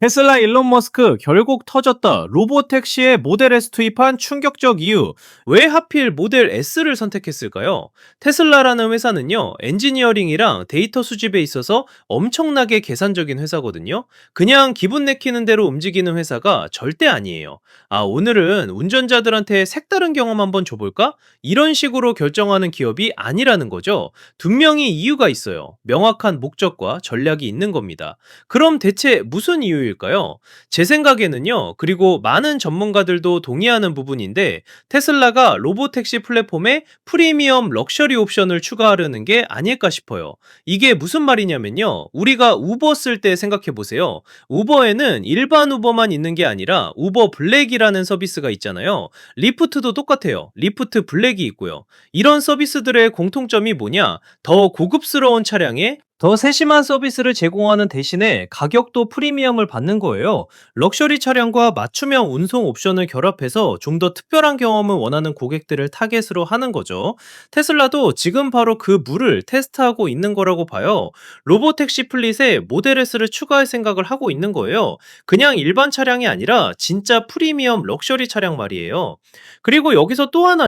테슬라 일론 머스크 결국 터졌다. 로보택시에 모델 S 투입한 충격적 이유. 왜 하필 모델 S를 선택했을까요? 테슬라라는 회사는요, 엔지니어링이랑 데이터 수집에 있어서 엄청나게 계산적인 회사거든요. 그냥 기분 내키는 대로 움직이는 회사가 절대 아니에요. 아, 오늘은 운전자들한테 색다른 경험 한번 줘볼까? 이런 식으로 결정하는 기업이 아니라는 거죠. 분명히 이유가 있어요. 명확한 목적과 전략이 있는 겁니다. 그럼 대체 무슨 이유일까요? 제 생각에는요, 그리고 많은 전문가들도 동의하는 부분인데, 테슬라가 로보택시 플랫폼에 프리미엄 럭셔리 옵션을 추가하려는 게 아닐까 싶어요. 이게 무슨 말이냐면요, 우리가 우버 쓸 때 생각해 보세요. 우버에는 일반 우버만 있는 게 아니라 우버 블랙이라는 서비스가 있잖아요. 리프트도 똑같아요. 리프트 블랙이 있고요. 이런 서비스들의 공통점이 뭐냐? 더 고급스러운 차량에 더 세심한 서비스를 제공하는 대신에 가격도 프리미엄을 받는 거예요. 럭셔리 차량과 맞춤형 운송 옵션을 결합해서 좀 더 특별한 경험을 원하는 고객들을 타겟으로 하는 거죠. 테슬라도 지금 바로 그 물을 테스트하고 있는 거라고 봐요. 로보택시 플릿에 모델 S를 추가할 생각을 하고 있는 거예요. 그냥 일반 차량이 아니라 진짜 프리미엄 럭셔리 차량 말이에요. 그리고 여기서 또 하나